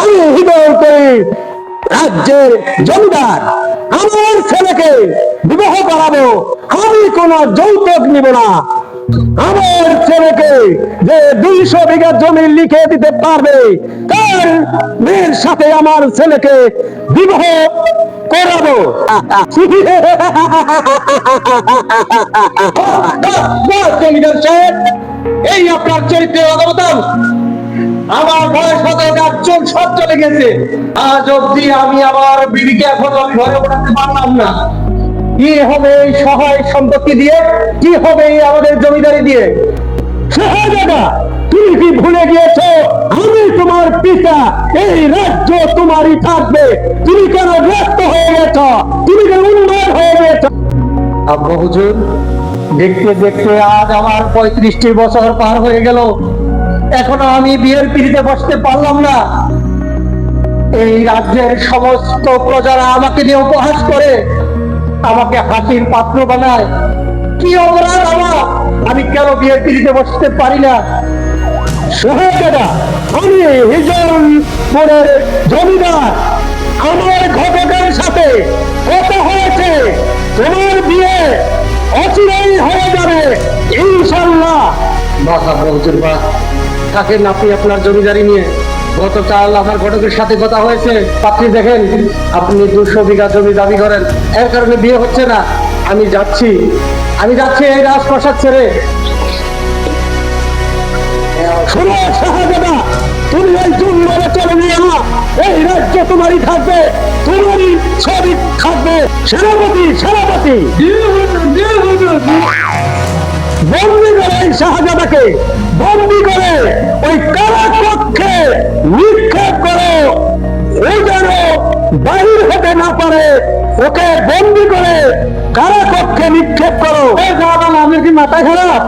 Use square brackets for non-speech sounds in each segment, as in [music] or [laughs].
আমি হৃদয় করি রাজ্যের জমিদার আমার ছেলেকে বিবাহ করাবো আমি কোন যৌতুক নিব না। আমার ছেলেকে যে দুইশো বিঘা জমি লিখে দিতে পারবে তার মেয়ের সাথে আমার ছেলেকে বিবাহ করাবো। [laughs] এই আপনার চরিত্রের অবদান আমার বয়স হতে চোখ সব চলে গেছে। আজ অব্দি আমি আমার বিবিকে এখন ঘরে ওঠাতে পারলাম না। কি হবে এই সহায় সম্পত্তি দিয়ে? কি হবে এই আমাদের জমিদারি দিয়ে? শাহজাদা তুমি কি ভুলে গিয়েছো? আমি তোমার পিতা, এই রাজ্য তোমারই থাকবে। তুমি কেন ব্যস্ত হয়ে গেছ? তুমি কেন উন্মাদ হয়ে গেছ? আব্বা হুজুর, দেখতে দেখতে আজ আমার পঁয়ত্রিশটি বছর পার হয়ে গেল। এখনও আমি বিয়ের পিড়িতে বসতে পারলাম না। এই রাজ্যের সমস্ত প্রজারা আমাকে নিয়ে উপহাস করে আমাকে হাসির পাত্র বানায়। কি অপরাধ আমার? আমি কেন বিয়ের পিড়িতে বসতে পারি না? সহায়তা আমি হিজনপুরের জমিদার। আমার ঘটকের সাথে কথা হয়েছে। তোমার বিয়ে অচিরেই হয়ে যাবে ইনশাল্লাহ। মাথা হুজুর বা থাকেন আপনি আপনার জমিদারি নিয়ে? গতকাল আমার ঘটকের সাথে কথা হয়েছে। পাত্রী দেখেন আপনি দুশো বিঘা জমি দাবি করেন। এর কারণে বিয়ে হচ্ছে না। আমি যাচ্ছি। আমি যাচ্ছি এই রাজপ্রাসাদ ছেড়ে। তুমি এই জঙ্গলে চলে নিয়ে না এই রাজ্য তোমারই থাকবে তোমারই ছবি থাকবে। সেনাপতি সেনাপতি। বন্দি করে এই শাহজাদাকে বন্দি করে ওই কারা কক্ষে নিক্ষেপ করো। ও যেন বাহির হতে না পারে ওকে বন্দি করে কারা। কক্ষে নিক্ষেপ করো আমি কি মাথা খারাপ?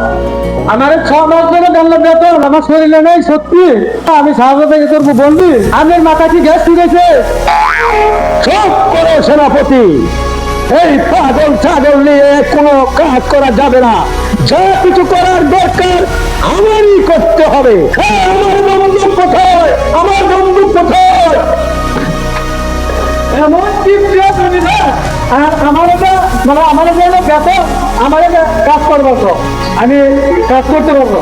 আমার ছ মাস ধরে জানলাম বেতন আমার শরীরে নেই সত্যি? আমি সাহায্য থেকে করব বন্দি? আমার মাথা কি গ্যাস ঠিকেছে চুপ করো সেনাপতি। এই পাগল ছাগল নিয়ে কোনো কাজ করা যাবে না। যা কিছু করার দরকার আমারই করতে হবে। হ্যাঁ, আমার বন্দুক কোথায়? আমার বন্দুক কোথায়? মানে কাজ করব আমি কাজ করতে পারব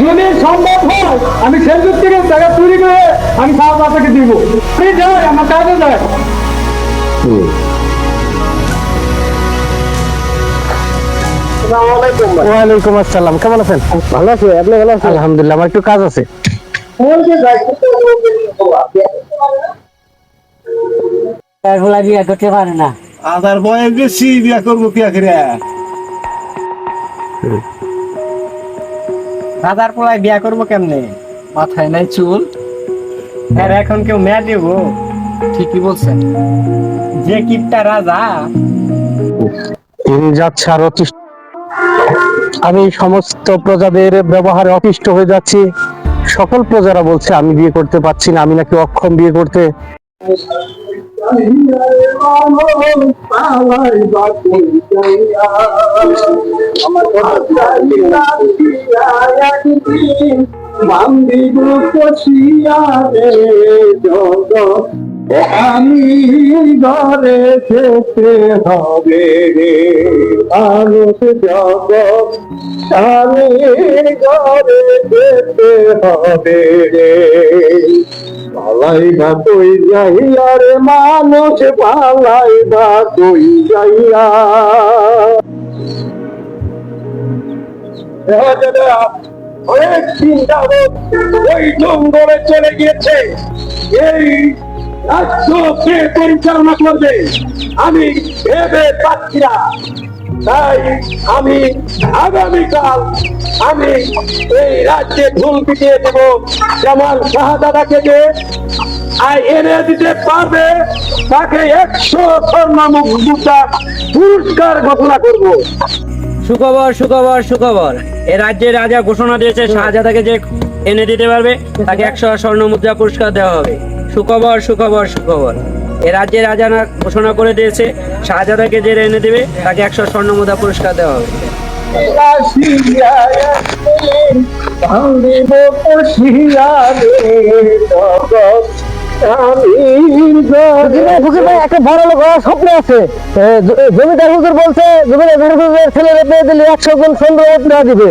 যদি সম্ভব হয় আমি সেন্টুর থেকে টাকা চুরি করে আমি দিব। আমার কাজে যায় ওয়ালাইকুম আসসালাম কেমন আছেন? ভালো আছি আপনি ভালো আছেন? আলহামদুলিল্লাহ আমার একটু কাজ আছে। বিয়ে করতে পারে না। আদার বয়স বেশি বিয়া করব কি আখরে দাদার পোলায় বিয়া করব কেমনে? মাথায় নাই চুল। আর এখন কেউ মেয়া দেব? ঠিকই বলছেন। যে কিপটা রাজা। তিনি যাচ্ছে আর আমি সমস্ত প্রজাদের ব্যবহারে অতিষ্ঠ হয়ে যাচ্ছি। সকল প্রজারা বলছে, আমি বিয়ে করতে পারছি না, আমি নাকি অক্ষম বিয়ে করতে। আমি ঘরে যেতে হবে রে। মানুষ জগৎ, আমি ঘরে যেতে হবে রে। পালাই না তুই যাইয়া রে, মানুষ পালাই না তুই যাইয়া অনেক চিন্তা ওই জঙ্গলে চলে গিয়েছে। এই রাজ্যকে পরিচালনা করবে। আমি ভেবে পাচ্ছি না। তাই আমি আগামীকাল আমি এই রাজ্যে ঢুল পিটিয়ে দেব। যেমন শাহজাদাকে যে এনে দিতে পারবে, তাকে একশো স্বর্ণ মুক্তা পুরস্কার ঘোষণা করব। সুখবর সুখবর সুখবর। এ রাজ্যের রাজা ঘোষণা দিয়েছে, শাহজাদাকে যে এনে দিতে পারবে, তাকে একশো স্বর্ণ মুদ্রা পুরস্কার দেওয়া হবে। সুখবর সুখবর সুখবর। এ রাজ্যের রাজা না ঘোষণা করে দিয়েছে শাহজাদাকে যে এনে দেবে তাকে একশো স্বর্ণ মুদ্রা পুরস্কার দেওয়া হবে। একটা বড় লোক স্বপ্ন আছে। জমিদার হুজুর বলছে জমিদার হুজুরের ছেলের পেয়ে দিলে একশো গুণ সুন্দর উপহার দিবে।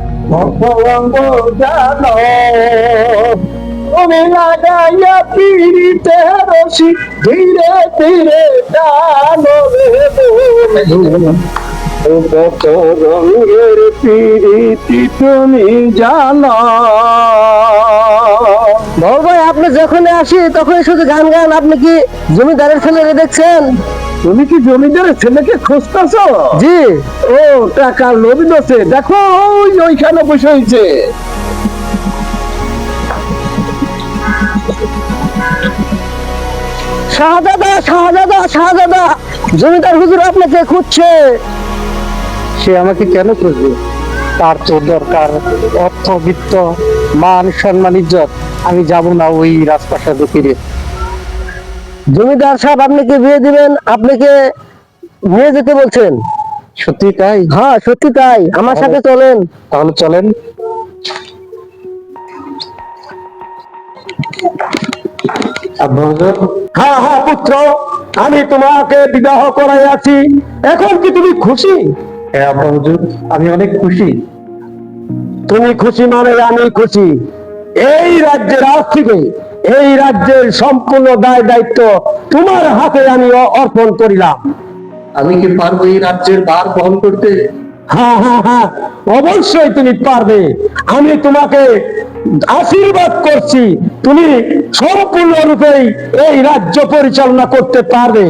কত রঙের পিড়িতি তুমি জানো বল ভাই আপনি যখন আসি তখন শুধু গান গান। আপনি কি জমিদারের ছেলেরে দেখছেন? তুমি কি জমিদারের ছেলেকে খুঁজতেছ? জি। ও টাকা লোভি দোষে দেখো ওই ওইখানে বসে হয়েছে শাহজাদা শাহজাদা শাহজাদা জমিদার হুজুর আপনাকে খুঁজছে। সে আমাকে কেন খুঁজবে? তার তো দরকার অর্থ বিত্ত মান সম্মান ইজ্জত। আমি যাব না ওই রাজপ্রাসাদে ফিরে। জমিদার সাহেব আপনাকে বিয়ে দিবেন? আপনাকে নিয়ে যেতে বলছেন? সত্যি তাই? হ্যাঁ সত্যি তাই। আমার সাথে চলেন। তাহলে চলেন। হ্যাঁ হ্যাঁ পুত্র আমি তোমাকে বিবাহ করাই আছি। এখন কি তুমি খুশি? হ্যাঁ আব্বা হুজুর আমি অনেক খুশি। তুমি খুশি মানে আমি খুশি। এই রাজ্যের আজ থেকে এই রাজ্যের সম্পূর্ণ দায় দায়িত্ব তোমার হাতে আমি অর্পণ করিলাম। আমি কি পারব এই রাজ্যের ভার বহন করতে? হ্যাঁ হ্যাঁ হ্যাঁ অবশ্যই তুমি পারবে। আমি তোমাকে আশীর্বাদ করছি তুমি সম্পূর্ণরূপেই এই রাজ্য পরিচালনা করতে পারবে।